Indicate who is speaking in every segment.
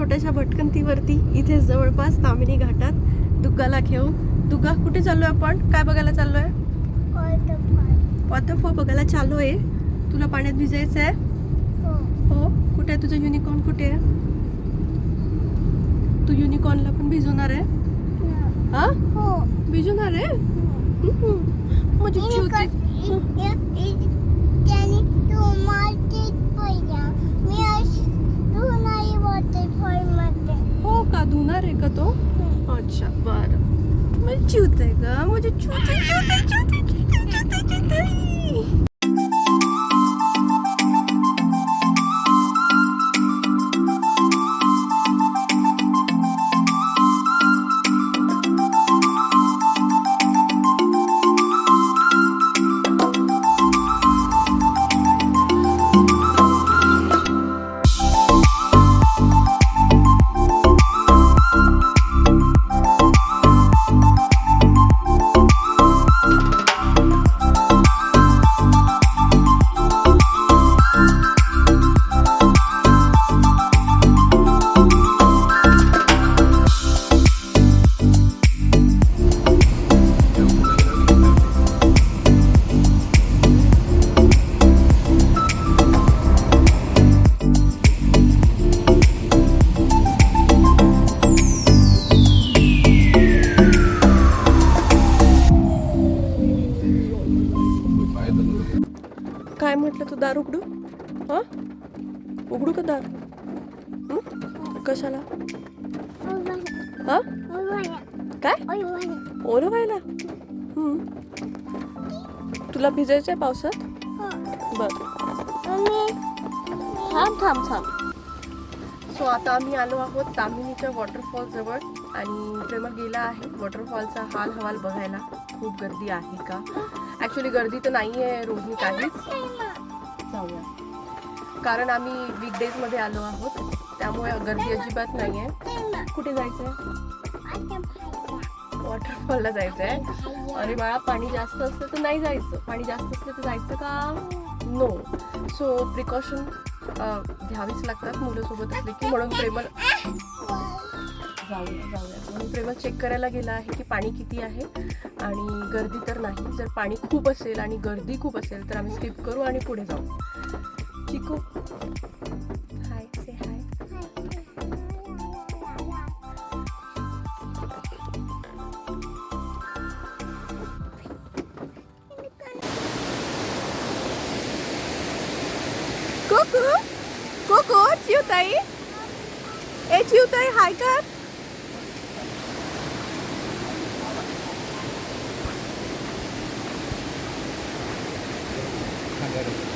Speaker 1: छोट्याशा भटकंतीवरती इथेच जवळपास तामिनी घाटात दुग्गाला घेऊन दुग्गा कुठे चाललोय आपण काय बघायला चाललोय वॉटरफॉल बघायला चाललो आहे तुला पाण्यात भिजायचं आहे हो कुठे आहे तुझं युनिकॉर्न कुठे आहे तू युनिकॉर्नला पण भिजवणार आहे हा भिजवणार आहे चिवची हो का? धुणार आहे का तो? अच्छा बरं. माझी चिवत आहे का माझी चिवते चिवते चिवते चिवते चिवते हा? काय? ओरं व्हायला हं. तुला भिजायचंय पावसात? बर. थांब थांब थांब. सो आता आम्ही आलो आहोत तामिनीच्या वॉटरफॉल जवळ आणि प्रेमल गेला आहे. वॉटरफॉलचा हाल हवाल बघायला खूप गर्दी आहे का? ऍक्च्युली गर्दी तर नाही आहे रोजनी काहीच. कारण आम्ही वीकडेजमध्ये आलो आहोत. त्यामुळे गर्दी अजिबात नाही आहे कुठे जायचंय? वॉटरफॉलला जायचंय. अरे बाळा पाणी जास्त असलं तर नाही जायचं. पाणी जास्त असलं तर जायचं का? नो सो प्रिकॉशन घ्यावीच लागतात मुलंसोबत असले की. म्हणून प्रेमल जाऊया जाऊया. म्हणून प्रेमल चेक करायला गेला आहे की पाणी किती आहे. आणि गर्दी तर नाही. जर पाणी खूप असेल आणि गर्दी खूप असेल तर आम्ही स्किप करू आणि पुढे जाऊ. Chico. Hi, say hi. Cô cô, cô cô, chiêu tay. Ê chiêu tay hai cát. Thank you.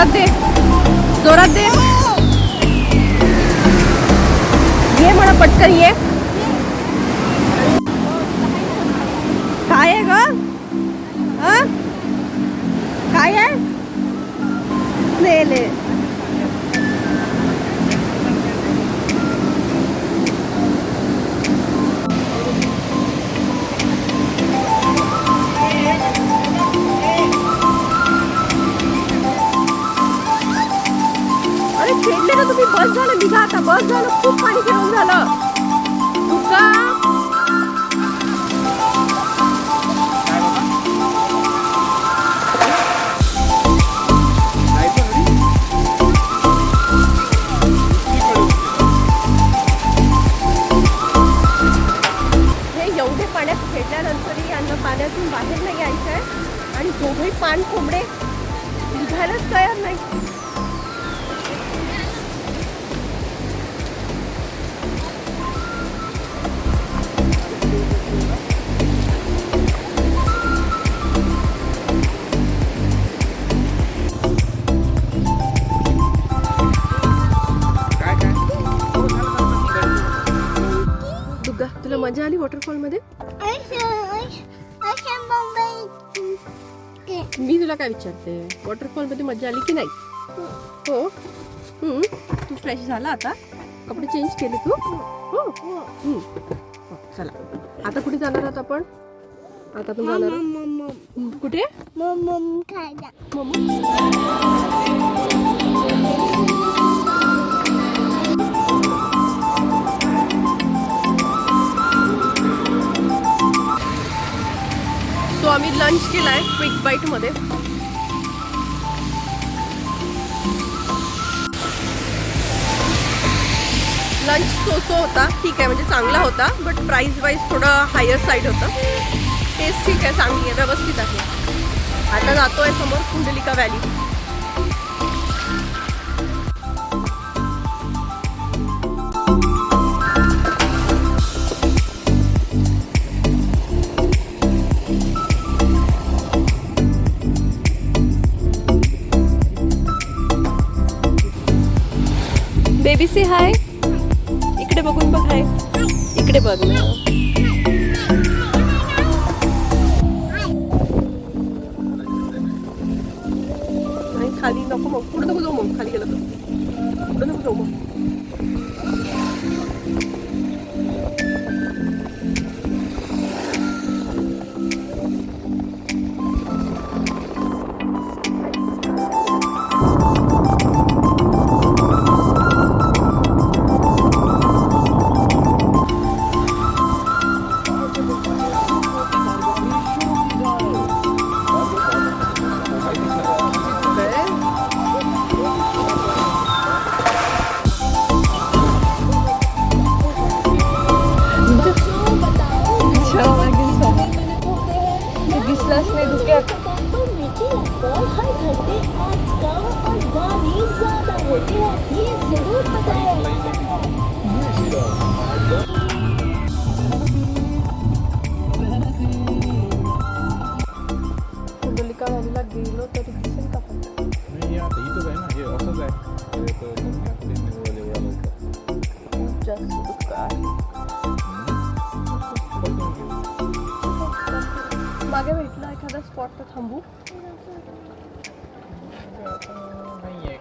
Speaker 1: जोरात दे जोरत दे ये म्हणा पटकर ये। काय मजा आली वॉटरफॉलमध्ये मी तुला काय विचारते? वॉटरफॉलमध्ये मजा आली की नाही? हो. तू फ्रेश झाला आता? कपडे चेंज केले तू? हो. हो, चला. आता कुठे जाणार आहात आपण? आता आपण जाणार कुठे? मम्मा आम्ही लंच केलाय क्विक बाईटमध्ये लंच सो सो होता ठीक आहे म्हणजे चांगला होता बट प्राईस वाईज थोडं हायर साईड होतं. टेस्ट ठीक आहे चांगली आहे व्यवस्थित आहे. आता जातो आहे समोर Kundalika valley baby say hi इकडे बघून बघ हाय इकडे बघ. ना खाली नको मग. पुढे नको जाऊ मग. खाली गेलं तर. पुढे नको जाऊ मग.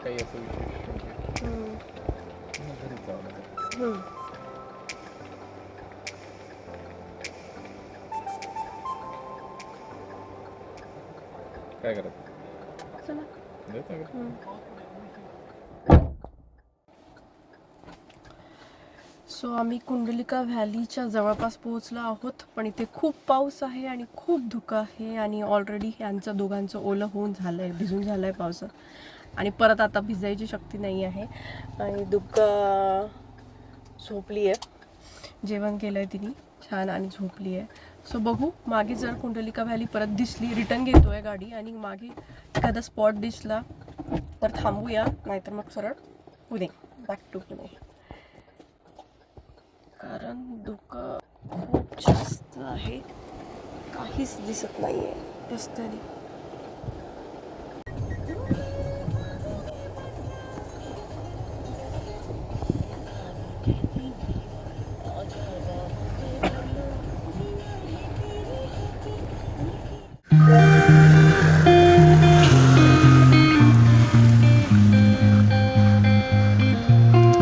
Speaker 2: काही असं विशेष मग घरीच जावं लागेल
Speaker 1: हम्म.
Speaker 2: काय करायचं
Speaker 1: चला
Speaker 2: देतो का?
Speaker 1: सो आम्ही कुंडलिका व्हॅलीच्या जवळपास पोहोचलो आहोत पण इथे खूप पाऊस आहे आणि खूप धुकं आहे आणि ऑलरेडी यांचं दोघांचं ओलं होऊन झालं आहे भिजून झालं आहे पावसात आणि परत आता भिजायची शक्ती नाही आहे. आणि दुःख झोपली आहे. जेवण केलं आहे तिने छान आणि झोपली आहे. सो बघू मागे जर कुंडलिका व्हॅली परत दिसली रिटर्न घेतो आहे गाडी आणि मागे एखादा स्पॉट दिसला तर थांबूया नाहीतर मग सरळ पुणे बॅक टू पुणे. कारण दुःख खूप जास्त आहे. काहीच दिसत नाही आहे रस्त्याने.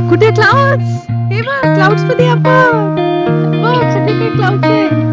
Speaker 1: कुठे क्लाउड्स हे बघ क्लाउड्समध्ये आपण बघ सगळीकडे क्लाउड्स आहे